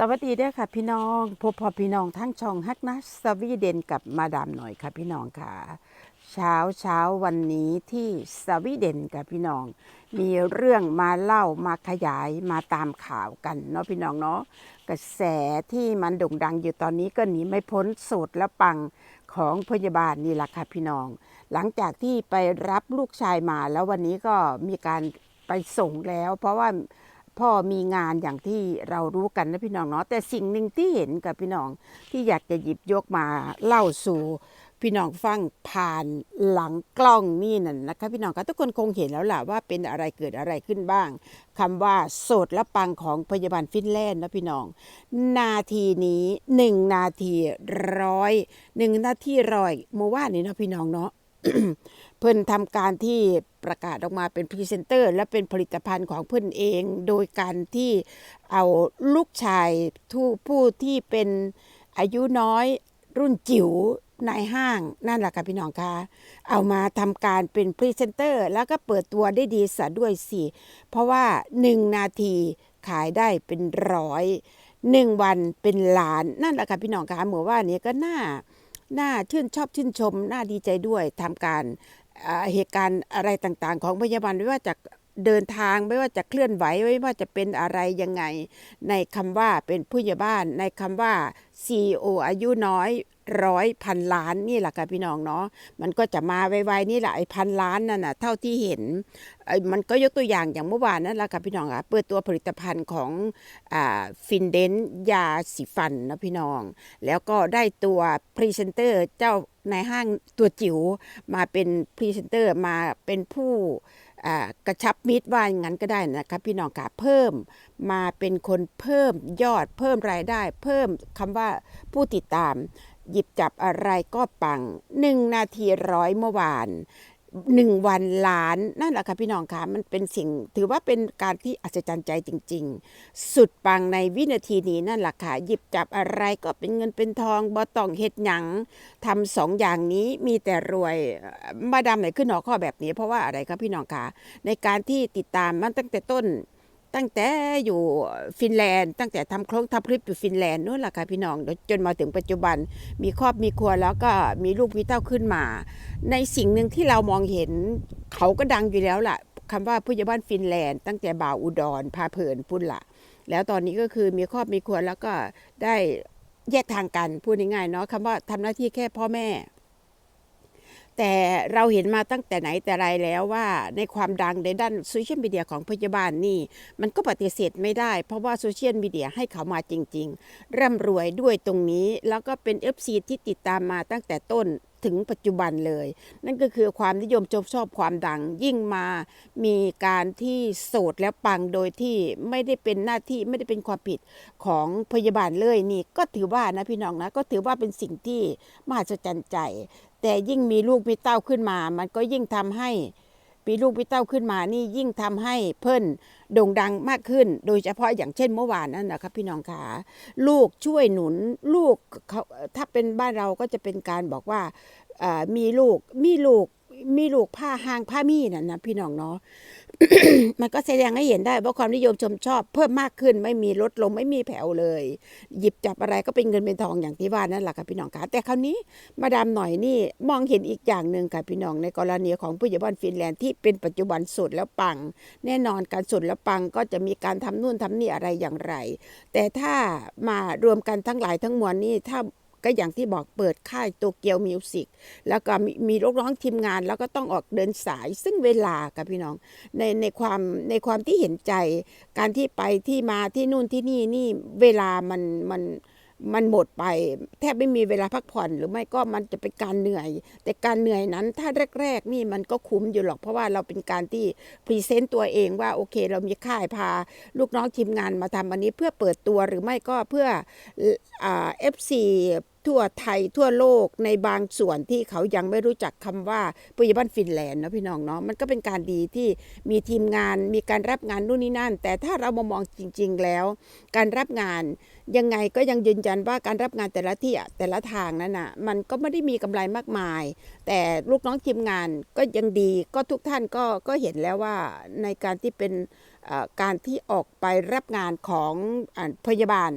สวัสดีเด้อค่ะพี่น้องพบพอพี่น้องทั้งช่องฮักนะสวีเดนกับมาดามหน่อยค่ะพี่น้องค่ะ เช้าเช้าวันนี้ที่สวีเดนกับพี่น้อง มีเรื่องมาเล่ามาขยายมาตามข่าวกันเนาะพี่น้องเนาะกระแสที่มันโด่งดังอยู่ตอนนี้ก็หนีไม่พ้นสูตรและปังของพยาบาลนี่แหละค่ะพี่น้อง หลังจากที่ไปรับลูกชายมาแล้ววันนี้ก็มีการไปส่งแล้ว เพราะว่า พ่อมีงานอย่างที่เรารู้กันนะพี่น้องเนาะแต่สิ่งหนึ่งที่เห็นกับพี่น้องที่อยากจะหยิบยกมาเล่าสู่พี่น้องฟังผ่านหลังกล้องนี่นั่นนะคะพี่น้องคะทุกคนคงเห็นแล้วล่ะว่าเป็นอะไรเกิดอะไรขึ้นบ้างคำว่าโสดและปังของพยาบาลฟินแลนด์นะพี่น้อง นาทีนี้หนึ่งนาทีร้อยหนึ่งนาทีร้อยเมื่อวานนี้นะพี่น้องเนาะ เพิ่นทำการที่ประกาศออกมาเป็นพรีเซนเตอร์ และเป็นผลิตภัณฑ์ของเพิ่นเอง โดยการที่เอาลูกชายผู้ที่เป็นอายุน้อยรุ่นจิ๋วในห้างนั่นแหละค่ะพี่น้องคะเอามาทำการเป็นพรีเซนเตอร์ แล้วก็เปิดตัวได้ดีซะด้วยสิ เพราะว่า 1 นาทีขายได้เป็นร้อยหนึ่งวันเป็นล้านนั่นแหละค่ะพี่น้องคะเหมือนว่านี้ก็น่า น่าชื่นชอบชื่นชม น่าดีใจด้วยทำการเหตุการณ์อะไรต่างๆ ของพยาบาลไม่ว่าจะเดินทางไม่ว่าจะเคลื่อนไหวไม่ว่าจะเป็นอะไรยังไง ในคำว่าเป็นผู้ใหญ่บ้าน ในคำว่า CEO อายุน้อย ร้อยพันล้านนี่แหละค่ะพี่น้องเนาะมันก็จะมาไวๆนี่แหละไอ้พันล้านนั่นน่ะเท่าที่เห็นไอ้มันก็ยกตัวอย่างอย่างเมื่อวานนั่นแหละค่ะพี่น้องค่ะเปิดตัวผลิตภัณฑ์ของอ่าฟินเดนยาสีฟันนะพี่น้อง แล้วก็ได้ตัวพรีเซนเตอร์เจ้าในห้างตัวจิ๋วมาเป็นพรีเซนเตอร์มาเป็นผู้กระชับมิตรว่าอย่างนั้นก็ได้นะครับพี่น้องค่ะเพิ่มมาเป็นคนเพิ่มยอดเพิ่มรายได้ เพิ่มคำว่าผู้ติดตาม หยิบจับอะไรก็ปังหนึ่งนาทีร้อยเมื่อวานหนึ่งวันล้านนั่นแหละค่ะพี่น้องคะมันเป็นสิ่งถือว่าเป็นการที่อัศจรรย์ใจจริง ๆ สุดปังในวินาทีนี้นั่นแหละค่ะหยิบจับอะไรก็เป็นเงินเป็นทองบ่ต้องเฮ็ดหยังทำสองอย่างนี้มีแต่รวยมาดามไหนขึ้นหัวข้อแบบนี้เพราะว่าอะไรครับพี่น้องคะในการที่ติดตามมันตั้งแต่ต้น ตั้งแต่อยู่ฟินแลนด์ ตั้งแต่ทำโครงทำคลิปอยู่ฟินแลนด์นู่นแหละค่ะพี่น้องจนมาถึงปัจจุบันมีครอบมีครัวแล้วก็มีลูกมีเต้าขึ้นมา ในสิ่งหนึ่งที่เรามองเห็นเขาก็ดังอยู่แล้วล่ะคำว่าผู้ใหญ่บ้านฟินแลนด์ ตั้งแต่บ่าวอุดรพาเพลินพุ่นละแล้วตอนนี้ก็คือมีครอบมีครัวแล้วก็ได้แยกทางกันพูดง่ายๆเนาะคำว่าทำหน้าที่แค่พ่อแม่ แต่เราเห็นมาตั้งแต่ไหนแต่ไรแล้วว่าในความดังในด้านโซเชียลมีเดียของพยาบาลนี่ มันก็ปฏิเสธไม่ได้ เพราะว่าโซเชียลมีเดียให้เขามาจริง ๆ ร่ำรวยด้วยตรงนี้ แล้วก็เป็น FC ที่ติดตามมาตั้งแต่ต้นถึงปัจจุบันเลย นั่นก็คือความนิยมชมชอบความดัง ยิ่งมามีการที่โสดแล้วปังโดยที่ไม่ได้เป็นหน้าที่ไม่ได้เป็นความผิดของพยาบาลเลยนี่ ก็ถือว่านะพี่น้องนะก็ถือว่าเป็นสิ่งที่มหัศจรรย์ใจ แต่ยิ่งมีลูกมีเต้าขึ้นมา มันก็ยิ่งทำให้ มีลูกปีเต้าขึ้นมานี่ยิ่งทำให้เพิ่นโด่งดังมากขึ้น โดยเฉพาะอย่างเช่นเมื่อวานนั่นนะครับพี่น้องขาลูกช่วยหนุนลูกเขาถ้าเป็นบ้านเราก็จะเป็นการบอกว่ามีลูกมีลูก มีลูกผ้าหางผ้ามีนั่นนะพี่น้องเนาะมันก็แสดงให้เห็นได้ว่าความนิยมชมชอบเพิ่มมากขึ้นไม่มีลดลงไม่มีแผ่วเลย หยิบจับอะไรก็เป็นเงินเป็นทองอย่างที่ว่านั่นแหละค่ะพี่น้องคะแต่คราวนี้มาดามหน่อยนี่มองเห็นอีกอย่างหนึ่งค่ะพี่น้องในกรณีของผู้ใหญ่บ้านฟินแลนด์ที่เป็นปัจจุบันสุดแล้วปัง แน่นอนการสุดแล้วปังก็จะมีการทำนู่นทำนี่อะไรอย่างไร แต่ถ้ามารวมกันทั้งหลายทั้งมวลนี่ถ้า ก็อย่างที่บอกเปิดค่ายโตเกียวมิวสิกแล้วก็มีลูกน้องทีมงานแล้วก็ต้องออกเดินสายซึ่งเวลาค่ะพี่น้องในในความในความที่เห็นใจ การที่ไปที่มาที่นู่นที่นี่นี่เวลามันมันมันหมดไป แทบไม่มีเวลาพักผ่อนหรือไม่ก็มันจะเป็นการเหนื่อย แต่การเหนื่อยนั้นถ้าแรก ๆ นี่มันก็คุ้มอยู่หรอก เพราะว่าเราเป็นการที่พรีเซนต์ตัวเองว่าโอเค เรามีค่ายพา ลูกน้องทีมงานมาทำอันนี้เพื่อเปิดตัวหรือไม่ก็เพื่อเอฟซี ทั่วไทยทั่วโลกในบางส่วนที่เขายังไม่รู้จักคำว่าปุยบ้านฟินแลนด์นะพี่น้องเนาะมันก็เป็นการดีที่มีทีมงานมีการรับงานนู่นนี่นั่น แต่ถ้าเรามามองจริง ๆ แล้ว การรับงานยังไงก็ยังยืนยันว่าการรับงานแต่ละที่อะแต่ละทางนั้นน่ะมันก็ไม่ได้มีกำไรมากมาย แต่ลูกน้องทีมงานก็ยังดีก็ทุกท่านก็ก็เห็นแล้วว่าในการที่เป็นการที่ออกไปรับงานของอพยาบาล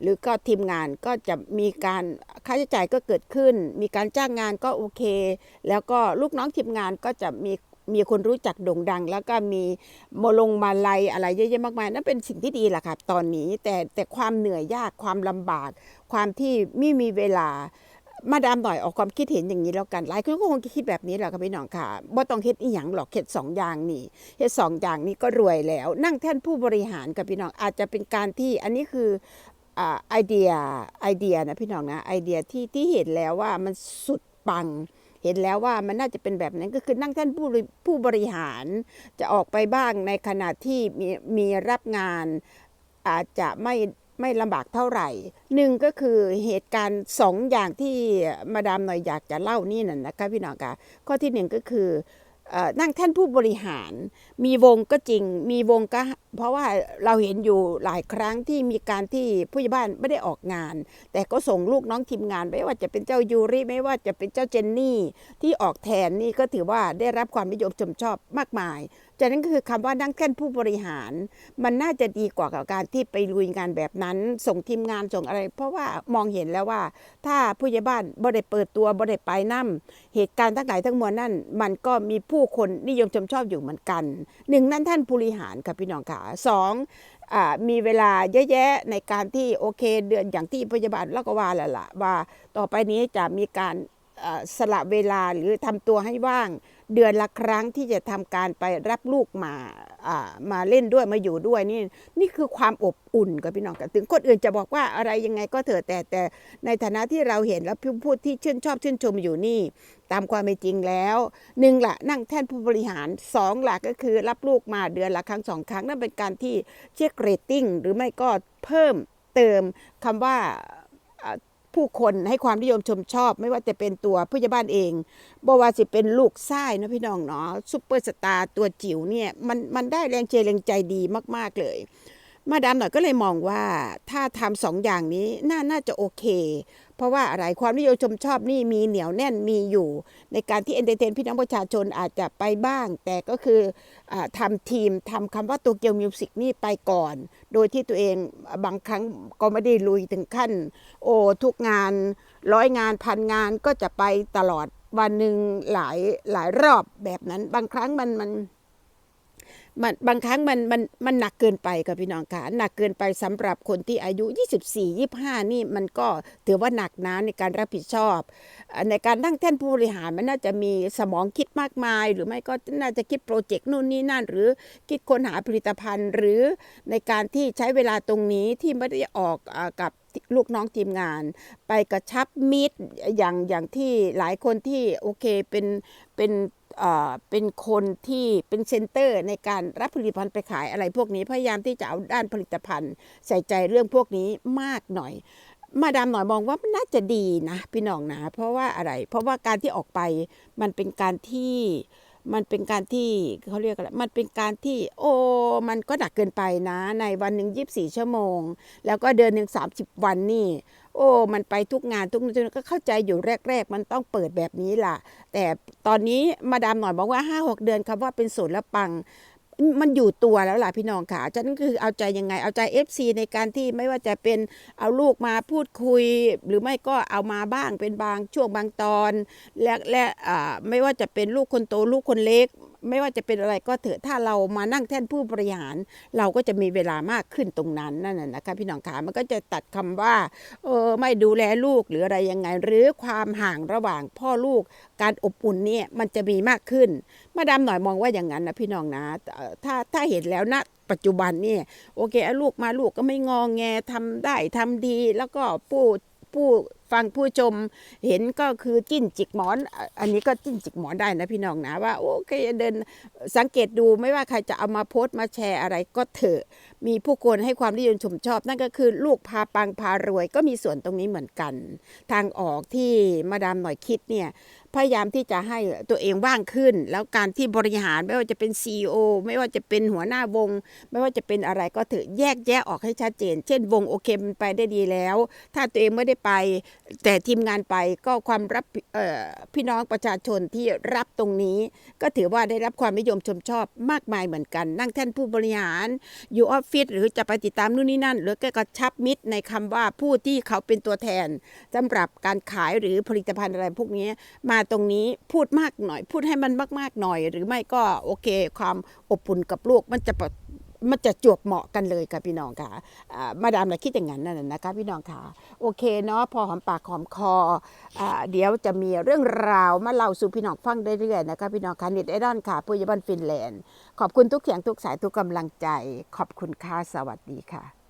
หรือก็ทีมงานก็จะมีการค่าใช้จ่ายก็เกิดขึ้น มีการจ้างงานก็โอเค แล้วก็ลูกน้องทีมงานก็จะมีมีคนรู้จักโด่งดัง แล้วก็มีโมลงมาลัยอะไรเยอะแยะมากมายนั่นเป็นสิ่งที่ดีแหละค่ะตอนนี้แต่แต่ความเหนื่อยยากความลำบาก ความที่ไม่มีเวลามาดามหน่อยออกความคิดเห็นอย่างนี้แล้วกันหลายคนก็คงคิดแบบนี้แหละค่ะพี่น้องค่ะบ่ต้องเฮ็ดอีหยังหรอกเฮ็ดสองอย่างนี่เฮ็ดสองอย่างนี้ก็รวยแล้ว นั่งแท่นผู้บริหารกับพี่น้องอาจจะเป็นการที่อันนี้คือ ไอเดียไอเดียนะพี่น้องนะไอเดียที่ที่เห็นแล้วว่ามันสุดปัง เห็นแล้วว่ามันน่าจะเป็นแบบนั้นก็คือนั่งท่านผู้บริผู้บริหารจะออกไปบ้างในขณะที่มีมีรับงานอาจจะไม่ไม่ลำบากเท่าไหร่หนึ่งก็คือเหตุการณ์สองอย่างที่มาดามหน่อยอยากจะเล่านี่น่ะนะคะพี่น้องคะข้อที่หนึ่งก็คือเอ่อนั่งแท่นผู้บริหาร มีวงก็จริง มีวงก็ เพราะว่าเราเห็นอยู่หลายครั้งที่มีการที่ผู้ใหญ่บ้านไม่ได้ออกงาน แต่ก็ส่งลูกน้องทีมงานไม่ว่าจะเป็นเจ้ายูริไม่ว่าจะเป็นเจ้าเจนนี่ ที่ออกแทนนี่ก็ถือว่าได้รับความนิยมชมชอบมากมายจากนั้นก็คือคำว่านั่งแท่นผู้บริหาร มันน่าจะดีกว่ากับการที่ไปลุยงานแบบนั้น ส่งทีมงานส่งอะไร เพราะว่ามองเห็นแล้วว่า ถ้าผู้ใหญ่บ้านบ่ได้เปิดตัวบ่ได้ไปนั่มเหตุการณ์ทั้งหลายทั้งมวลนั่น มันก็มีผู้คนนิยมชมชอบอยู่เหมือนกัน หนึ่งนั่นท่านผู้บริหารค่ะพี่น้องค่ะสองอมีเวลาเยอะแยะในการที่โอเคเดือนอย่างที่พยาบาลลักว่าแหละล่ะว่าต่อไปนี้จะมีการ สละเวลาหรือทำตัวให้ว่าง เดือนละครั้งที่จะทำการไปรับลูกมามาเล่นด้วยมาอยู่ด้วยนี่นี่คือความอบอุ่นกับพี่น้องกันถึงคนอื่นจะบอกว่าอะไรยังไงก็เถอะแต่แต่ในฐานะที่เราเห็นแล้วพูดที่ชื่นชอบชื่นชมอยู่นี่ ตามความเป็นจริงแล้วหนึ่งละนั่งแท่นผู้บริหารสองละก็คือรับลูกมาเดือนละครั้งสองครั้งนั่นเป็นการที่เช็คเรตติ้งหรือไม่ก็เพิ่มเติมคำว่า ผู้คนให้ความนิยมชมชอบ ไม่ว่าจะเป็นตัวผู้ใหญ่บ้านเองบว่าสิเป็นลูกไส้นะพี่น้องเนาะซุปเปอร์สตาร์ตัวจิ๋วเนี่ยมันมันได้แรงเจแรงใจดีมาก ๆเลย มาดามหน่อยก็เลยมองว่าถ้าทำสองอย่างนี้น่าน่าจะโอเค เพราะว่าอะไรความนิยมชมชอบนี่มีเหนียวแน่นมีอยู่ ในการที่เอนเตอร์เทนพี่น้องประชาชนอาจจะไปบ้าง แต่ก็คืออทำทีมทำคำว่าตัวเกียวมิวสิกนี่ไปก่อน โดยที่ตัวเองบางครั้งก็ไม่ได้ลุยถึงขั้น โอ้ทุกงานร้อยงานพันงานก็จะไปตลอดวันหนึ่งหลายหลายรอบแบบนั้น บางครั้งมันมันมัน บางครั้งมันมันมันหนักเกินไปค่ะพี่น้องค่ะหนักเกินไปสำหรับคนที่อายุ 24 25 นี่มันก็ถือว่าหนักนะในการรับผิดชอบ ในการนั่งแท่นผู้บริหารมันน่าจะมีสมองคิดมากมาย หรือไม่ก็น่าจะคิดโปรเจกต์นู่นนี่นั่น หรือคิดค้นหาผลิตภัณฑ์ หรือในการที่ใช้เวลาตรงนี้ที่ไม่ได้ออกกับลูกน้องทีมงาน ไปกระชับมิตรอย่างอย่างที่หลายคนที่โอเคเป็นเป็น เป็นคนที่เป็นเซ็นเตอร์ในการรับผลิตภัณฑ์ไปขายอะไรพวกนี้ พยายามที่จะเอาด้านผลิตภัณฑ์ ใส่ใจเรื่องพวกนี้มากหน่อย มาดามหน่อยมองว่ามันน่าจะดีนะ พี่น้องนะ เพราะว่าอะไร เพราะว่าการที่ออกไปมันเป็นการที่ มันเป็นการที่เขาเรียกอะไร มันเป็นการที่ โอ้ มันก็หนักเกินไปนะ ในวันหนึ่งยีิบสี่ชั่วโมง แล้วก็เดือนหนึ่งสามสิบวันนี่ โอ้ มันไปทุกงานทุกงานก็เข้าใจอยู่แรก ๆ มันต้องเปิดแบบนี้ล่ะ แต่ตอนนี้มาดามหน่อยบอกว่าห้าหกเดือนคำว่าเป็นศูนย์และปัง มันอยู่ตัวแล้วล่ะพี่น้องค่ะฉะนั้นคือเอาใจยังไง เอาใจ FC ในการที่ไม่ว่าจะเป็นเอาลูกมาพูดคุย หรือไม่ก็เอามาบ้างเป็นบางช่วงบางตอน และและอ่าไม่ว่าจะเป็นลูกคนโตลูกคนเล็ก ไม่ว่าจะเป็นอะไรก็เถอะถ้าเรามานั่งแท่นผู้บริหาร เราก็จะมีเวลามากขึ้นตรงนั้นนั่นนะนะคะพี่น้องขามันก็จะตัดคำว่าเออไม่ดูแลลูกหรืออะไรยังไง หรือความห่างระหว่างพ่อลูก การอบอุ่นเนี่ยมันจะมีมากขึ้น มาดามหน่อยมองว่าอย่างนั้นนะพี่น้องนะถ้าถ้าเห็นแล้วนะปัจจุบันนี่โอเคลูกมาลูกก็ไม่งองแงทำได้ทำดีแล้วก็ผู้ ผู้ฟังผู้ชมเห็นก็คือจิ้นจิกหมอน อันนี้ก็จิ้นจิกหมอนได้นะพี่น้องนะว่าโอเคเดินสังเกตดูไม่ว่าใครจะเอามาโพสต์มาแชร์อะไรก็เถอะ มีผู้คนให้ความนิยมชมชอบ นั่นก็คือลูกพาปังพารวยก็มีส่วนตรงนี้เหมือนกัน ทางออกที่มาดามหน่อยคิดเนี่ย พยายามที่จะให้ตัวเองว่างขึ้น แล้วการที่บริหารไม่ว่าจะเป็น CEO ไม่ว่าจะเป็นหัวหน้าวง ไม่ว่าจะเป็นอะไรก็เถอะแยกแยะออกให้ชัดเจน เช่น วงโอเคมันไปได้ดีแล้ว ถ้าตัวเองไม่ได้ไป แต่ทีมงานไปก็ความรับพี่น้องประชาชนที่รับตรงนี้ ก็ถือว่าได้รับความนิยมชมชอบมากมายเหมือนกัน นั่งแท่นผู้บริหารอยู่ออฟฟิศหรือจะไปติดตามนู่นนี่นั่น หรือก็กระชับมิตรในคำว่าผู้ที่เขาเป็นตัวแทนสำหรับการขายหรือผลิตภัณฑ์อะไรพวกนี้มาตรงนี้พูดมากหน่อย พูดให้มันมาก ๆ หน่อย หรือไม่ก็โอเค ความอบอุ่นกับลูกมันจะมันจะจวบเหมาะกันเลยค่ะพี่น้องค่ะอ่ามาดามเราคิดอย่างนั้นนั่นนะนะคะพี่น้องค่ะ โอเคเนาะพอหอมปากหอมคออเดี๋ยวจะมีเรื่องราวมาเล่าสู่พี่น้องฟังเรื่อยๆนะคะพี่น้องค่ะนิดไอดอนค่ะปุยบันฟินแลนด์ ขอบคุณทุกเสียงทุกสายทุกกำลังใจ ขอบคุณค่ะสวัสดีค่ะ